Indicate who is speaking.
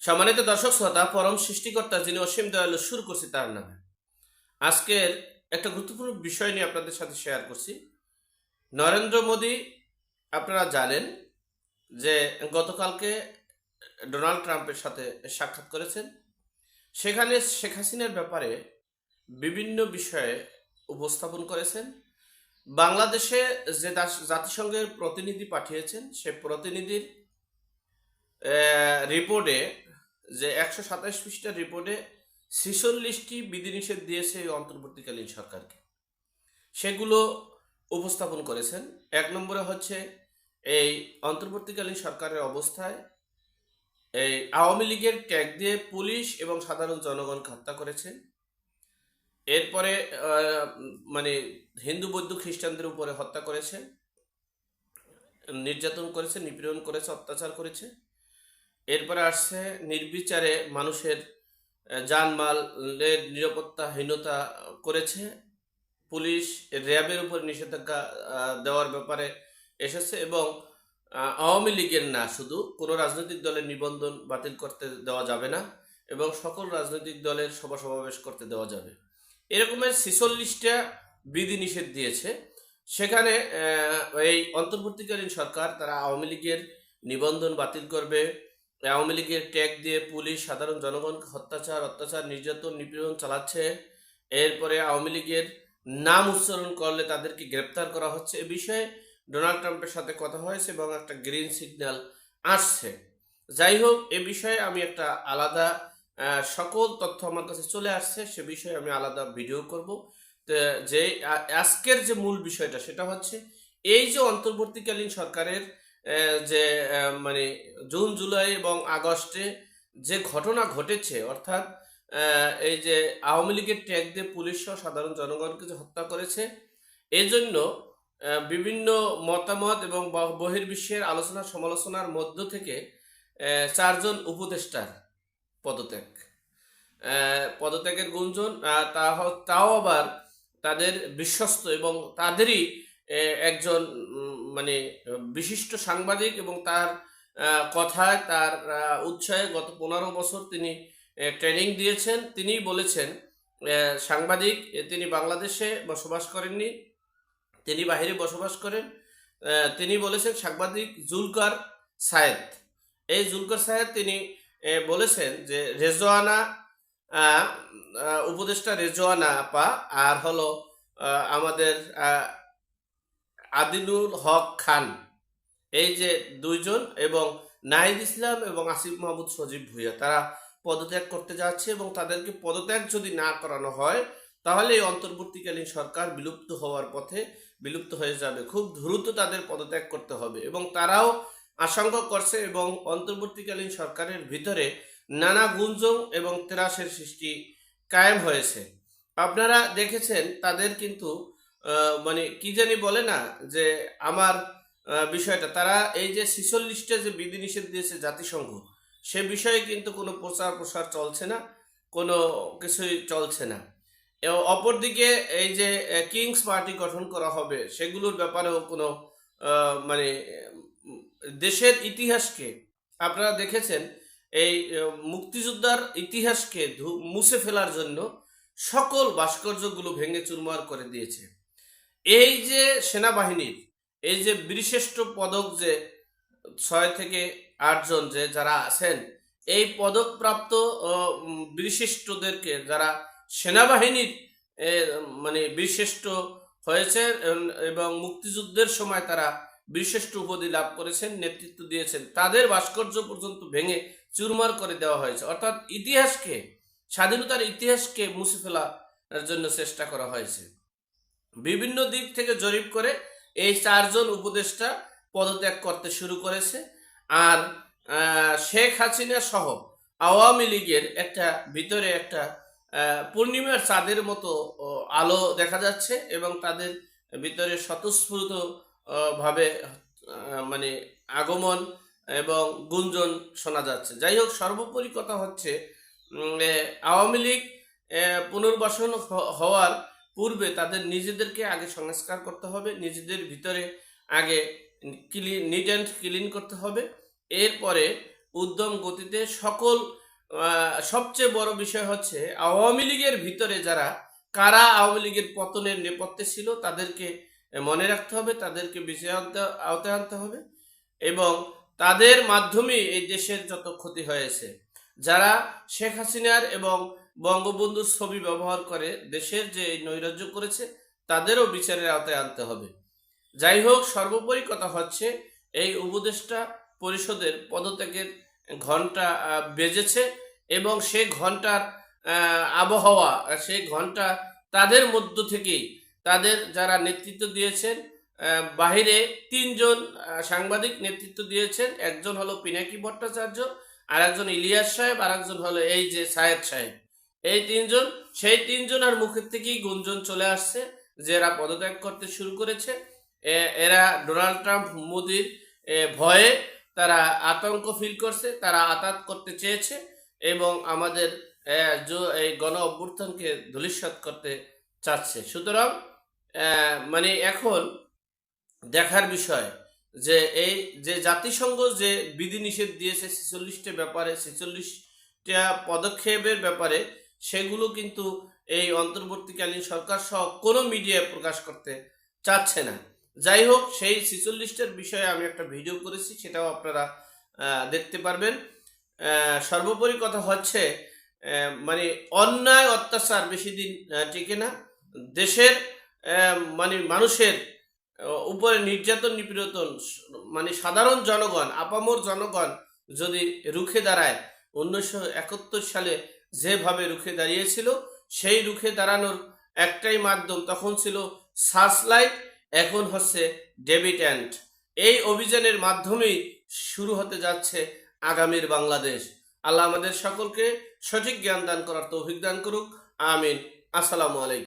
Speaker 1: সম্মানিত দর্শক শ্রোতা, পরম সৃষ্টিকর্তা যিনি অসীম দয়ালু শুরু করছি তার নামে। আজকের একটা গুরুত্বপূর্ণ বিষয় নিয়ে আপনাদের সাথে শেয়ার করছি। নরেন্দ্র মোদী, আপনারা জানেন যে গতকালকে ডোনাল্ড ট্রাম্পের সাথে সাক্ষাৎ করেছেন। সেখানে শেখ হাসিনার ব্যাপারে বিভিন্ন বিষয়ে উপস্থাপন করেছেন। বাংলাদেশে যে জাতিসংঘের প্রতিনিধি পাঠিয়েছেন, সে প্রতিনিধির রিপোর্টে যে একশো সাতাশ পৃষ্ঠার রিপোর্টে ছিচল্লিশটি বিধিনিষেধ দিয়েছে অন্তর্বর্তীকালীন সরকারকে। সেগুলো উপস্থাপন করেছেন। এক নম্বরে হচ্ছে এই অন্তর্বর্তীকালীন সরকারের অবস্থায় এই আওয়ামী লীগের ট্যাগ দিয়ে পুলিশ এবং সাধারণ জনগণকে হত্যা করেছে। এরপরে মানে হিন্দু, বৌদ্ধ, খ্রিস্টানদের উপরে হত্যা করেছে, নির্যাতন করেছে, নিপীড়ন করেছে, অত্যাচার করেছে। এরপরে আসছে নির্বিচারে মানুষের আহ, জানমালের নিরাপত্তাহীনতা করেছে। পুলিশ র্যাবের উপর নিষেধাজ্ঞা দেওয়ার ব্যাপারে এসেছে এবং আওয়ামী লীগের না শুধু কোনো রাজনৈতিক দলের নিবন্ধন বাতিল করতে দেওয়া যাবে না এবং সকল রাজনৈতিক দলের সভা সমাবেশ করতে দেওয়া যাবে। এরকমের ছিচল্লিশটা বিধিনিষেধ দিয়েছে। সেখানে এই অন্তর্বর্তীকালীন সরকার তারা আওয়ামী লীগের নিবন্ধন বাতিল করবে। আওয়ামী লীগের ট্যাগ দিয়ে পুলিশ, সাধারণ জনগণকে হত্যাচার, অত্যাচার, নির্যাতন, নিপীড়ন চালাচ্ছে। এরপরে আওয়ামী লীগের নাম উচ্চারণ করলে তাদেরকে গ্রেপ্তার করা হচ্ছে। এ বিষয়ে ডোনাল্ড ট্রাম্পের সাথে কথা হয়েছে এবং একটা গ্রিন সিগন্যাল আসছে। যাই হোক, এ বিষয়ে আমি একটা আলাদা সকল তথ্য আমার কাছে চলে আসছে। সে বিষয়ে আমি আলাদা ভিডিও করব। যে আজকের যে মূল বিষয়টা সেটা হচ্ছে, এই যে অন্তর্বর্তীকালীন সরকারের যে মানে জুন, জুলাই এবং আগস্টে যে ঘটনা ঘটেছে, অর্থাৎ এই যে আওয়ামী লীগের ট্যাগ দিয়ে পুলিশ সহ সাধারণ জনগণকে যে হত্যা করেছে এই জন্য বিভিন্ন মতামত এবং বহির্বিশ্বের আলোচনা সমালোচনার মধ্য থেকে চারজন উপদেষ্টার পদত্যাগ। পদত্যাগের গুঞ্জন তাও আবার তাদের বিশ্বস্ত এবং তাদেরই একজন মানে বিশিষ্ট সাংবাদিক এবং তার কথায় তার উৎসাহে গত পনেরো বছর তিনি ট্রেনিং দিয়েছেন। তিনি বলেছেন সাংবাদিক তিনি বাংলাদেশে বসবাস করেননি তিনি বাইরে বসবাস করেন। তিনি বলেছেন সাংবাদিক জুলকার সায়েদ। এই জুলকার সায়েদ তিনি বলেছেন যে আহ, উপদেষ্টা রেজওয়ানা আপা আর হলো আমাদের আহ, আদিনুল হক খান। এই যে দুইজন এবং নাহিদ ইসলাম এবং আসিফ মাহমুদ সজীব ভুইয়া তারা পদত্যাগ করতে যাচ্ছে এবং তাদেরকে পদত্যাগ যদি না করানো হয় তাহলে এই অন্তর্বর্তীকালীন সরকার বিলুপ্ত হওয়ার পথে বিলুপ্ত হয়ে যাবে। খুব দ্রুত তাদের পদত্যাগ করতে হবে এবং তারাও আশঙ্কা করছে এবং অন্তর্বর্তীকালীন সরকারের ভিতরে নানা গুঞ্জন এবং তেরাসের সৃষ্টি কায়েম হয়েছে। আপনারা দেখেছেন তাদের কিন্তু মানে কি জানি বলে না, যে আমার বিষয়টা, তারা এই যে ছিচল্লিশটা যে বিধিনিষেধ দিয়েছে জাতিসংঘ, সে বিষয়ে কিন্তু কোনো প্রচার প্রসার চলছে না, কোনো কিছুই চলছে না। এবং অপরদিকে এই যে কিংস পার্টি গঠন করা হবে, সেগুলোর ব্যাপারেও কোনো মানে দেশের ইতিহাসকে, আপনারা দেখেছেন, এই মুক্তিযোদ্ধার ইতিহাসকে মুছে ফেলার জন্য সকল ভাস্কর্যগুলো ভেঙে চুরমার করে দিয়েছে। এই যে সেনাবাহিনীর, এই যে বীরশ্রেষ্ঠ পদক যে ছয় থেকে আটজন যে যারা আছেন, এই পদকপ্রাপ্ত বীরশ্রেষ্ঠদেরকে যারা সেনাবাহিনীর মানে বীরশ্রেষ্ঠ হয়েছে এবং মুক্তিযুদ্ধের সময় তারা বীরশ্রেষ্ঠ উপাধি লাভ করেছেন, নেতৃত্ব দিয়েছেন, তাদের ভাস্কর্য পর্যন্ত ভেঙে চুরমার করে দেওয়া হয়েছে। অর্থাৎ ইতিহাসকে, স্বাধীনতার ইতিহাসকে মুছে ফেলার জন্য চেষ্টা করা হয়েছে। বিভিন্ন দিক থেকে জরিপ করে এই চারজন উপদেষ্টা পদত্যাগ করতে শুরু করেছে। আর শেখ হাসিনা সহ আওয়ামী লীগের একটা, ভিতরে একটা পূর্ণিমার চাঁদের মতো আলো দেখা যাচ্ছে এবং তাদের ভিতরে স্বতঃস্ফূর্ত ভাবে মানে আগমন এবং গুঞ্জন শোনা যাচ্ছে। যাই হোক, সর্বোপরি কথা হচ্ছে আওয়ামী লীগ পুনর্বাসন হওয়ার পূর্বে তাদের নিজেদেরকে আগে সংস্কার করতে হবে, নিজেদের ভিতরে আগে ক্লিন নিট অ্যান্ড ক্লিন করতে হবে। এরপরে উদ্যম গতিতে সকল সবচেয়ে বড় বিষয় হচ্ছে আওয়ামী লীগের ভিতরে যারা, কারা আওয়ামী লীগের পতনের নেপথ্যে ছিল তাদেরকে মনে রাখতে হবে, তাদেরকে আনতে- আওতায় আনতে হবে এবং তাদের মাধ্যমে এই দেশের যত ক্ষতি হয়েছে। যারা শেখ হাসিনার এবং বঙ্গবন্ধুর ছবি ব্যবহার করে দেশের যে নৈরাজ্য করেছে, তাদেরও বিচারের আওতায় আনতে হবে। যাই হোক, সর্বোপরি কথা হচ্ছে, এই উপদেষ্টা পরিষদের পদত্যাগের ঘণ্টা বেজেছে এবং সেই ঘণ্টার আবহাওয়া, সেই ঘণ্টা তাদের মধ্য থেকেই, তাদের যারা নেতৃত্ব দিয়েছেন বাহিরে তিনজন সাংবাদিক নেতৃত্ব দিয়েছেন, একজন হলো পিনাকি ভট্টাচার্য আর একজন ইলিয়াস সাহেব আর একজন হলো এই যে সায়েদ সাহেব। এই তিনজন, সেই তিনজনের মুখের থেকেই গুঞ্জন চলে আসছে যে এরা পদত্যাগ করতে শুরু করেছে। এরা ডোনাল্ড ট্রাম্প, মোদির ভয়ে তারা আতঙ্ক ফিল করছে, তারা আতাত করতে চেয়েছে এবং আমাদের এই গণ অভ্যুত্থানকে ধূলিসাৎ করতে চাচ্ছে। সুতরাং মানে এখন দেখার বিষয় যে এই যে জাতিসংঘ যে বিধিনিষেধ দিয়েছে ছেচল্লিশটা ব্যাপারে, ছেচল্লিশটা পদক্ষেপের ব্যাপারে সেগুলো কিন্তু এই অন্তর্বর্তীকালীন সরকার সহ কোনো মিডিয়ায় প্রকাশ করতে চাচ্ছে না। যাই হোক, সেই ছেচল্লিশটার বিষয়ে আমি একটা ভিডিও করেছি, সেটাও আপনারা দেখতে পারবেন। সর্বোপরি কথা হচ্ছে মানে অন্যায় অত্যাচার বেশি দিন টিকে না। দেশের মানে মানুষের উপরে নির্যাতন, নিপীড়ন স- মানে সাধারণ জনগণ, আপামর জনগণ যদি রুখে দাঁড়ায়, উনিশশো একাত্তর সালে যেভাবে রুখে দাঁড়িয়েছিল, সেই রুখে দাঁড়ানোর একটাই মাধ্যম তখন ছিল সার্চলাইট, এখন হচ্ছে ডেবিট অ্যান্ড। এই অভিযানের মাধ্যমেই শুরু হতে যাচ্ছে আগামীর বাংলাদেশ। আল্লাহ আমাদের সকলকে সঠিক জ্ঞান দান করার তৌফিক দান করুক। আমিন। আসসালামু আলাইকুম।